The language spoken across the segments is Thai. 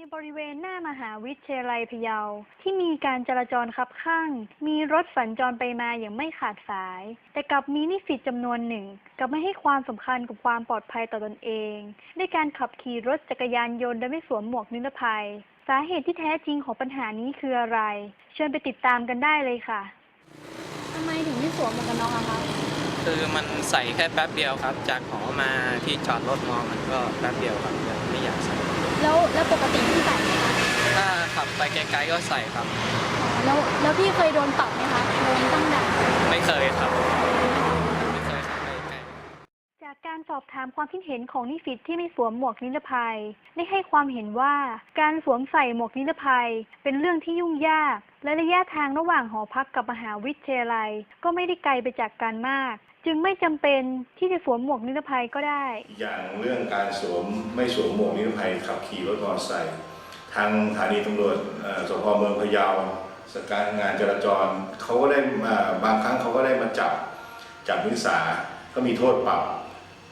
ในบริเวณหน้ามหาวิทยาลัยพะเยา ที่มีการจราจรคับข้าง มีรถสัญจรไปมาอย่างไม่ขาดสาย แต่กลับมีนิสิตจำนวนหนึ่งกลับไม่ให้ความสำคัญกับความปลอดภัยต่อตนเองด้วยการขับขี่รถจักรยานยนต์โดยไม่สวมหมวกนิรภัย สาเหตุที่แท้จริงของปัญหานี้คืออะไร เชิญไปติดตามกันได้เลยค่ะทำไมถึงไม่สวมหมวกกันน็อกอะคะคือมันใส่แค่แป๊บเดียวครับ จากหอมาที่จอดรถมอมันก็แป๊บเดียวครับเลยไม่อยากใส่ แล้วแล้วปกติพี่ใส่ไหมคะ ถ้าขับ ไปไกลๆก็ใส่ครับ แล้วแล้วพี่เคยโดนปรับไหมคะโดนตั้งด่านไม่เคยครับไม่เคยขับไปไกลจากการสอบถามความคิดเห็นของนิสิตที่ไม่สวมหมวกนิรภัย ได้ให้ความเห็นว่าการสวมใส่หมวกนิรภัย เป็นเรื่องที่ยุ่งยาก และระยะทางระหว่างหอพักกับมหาวิทยาลัย ก็ไม่ได้ไกลไปจากกันมาก จึงไม่จำเป็นที่จะสวมหมวกนิรภัยก็ได้ อย่างเรื่องการสวมไม่สวมหมวกนิรภัยขับขี่รถมอเตอร์ไซค์ ทางสถานีตำรวจสพเมืองพะเยาสการงานจราจรเขาก็ได้มาบางครั้งเขาก็ได้มาจับจับนักศึกษาก็มีโทษปรับ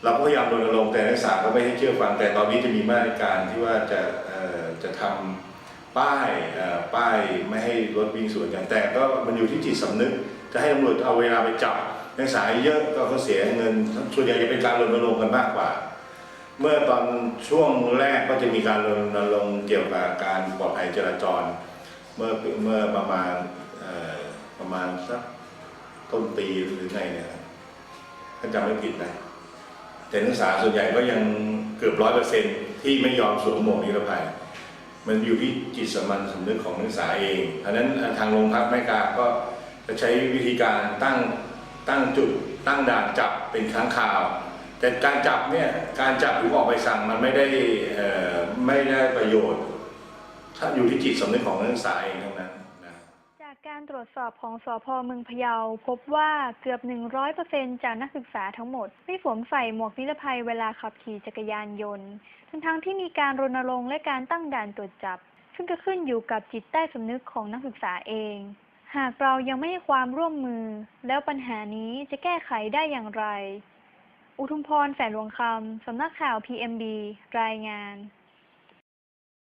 เราก็พยายามรณรงค์แต่นักศึกษาก็ไม่ให้เชื่อฟังแต่ตอนนี้จะมีมาตรการที่ว่าจะจะทำป้ายป้ายไม่ให้รถวิ่งสวนกันแต่ก็มันอยู่ที่จิตสำนึก จะให้ตำรวจเอาเวลาไปจับนักศึกษาเยอะก็เขาเสียเงินส่วนใหญ่จะเป็นการรณรงค์กันมากกว่า เมื่อตอนช่วงแรกก็จะมีการรณรงค์เกี่ยวกับการปลอดภัยจราจร เมื่อเมื่อประมาณประมาณสักต้นปีหรือไงเนี่ยถ้าจำไม่ผิดนะแต่นักศึกษาส่วนใหญ่ก็ยังเกือบร้อยเปอร์เซ็นที่ไม่ยอมสวมหมวกนิรภัย มันอยู่ที่จิตสมัญสำนึกของนักศึกษาเองเพราะฉะนั้นทางโรงพักแม่กาก็จะใช้วิธีการตั้งตั้งจุดตั้งด่านจับเป็นครั้งคราว แต่การจับเนี่ยการจับหรือออกใบสั่งมันไม่ได้ไม่ได้ประโยชน์ ถ้าอยู่ที่จิตสำนึกของนักศึกษาเองทั้งนั้นจากการตรวจสอบของสพเมืองพะเยา พบว่าเกือบ 100%จากนักศึกษาทั้งหมด ไม่สวมใส่หมวกนิรภัยเวลาขับขี่จักรยานยนต์ทั้งๆที่มีการรณรงค์และการตั้งด่านตรวจจับ ซึ่งก็ขึ้นอยู่กับจิตใต้สำนึกของนักศึกษาเอง หากเรายังไม่ให้ความร่วมมือ แล้วปัญหานี้จะแก้ไขได้อย่างไร อุทุมพร แสนหลวงคำ สำนักข่าว PMB รายงาน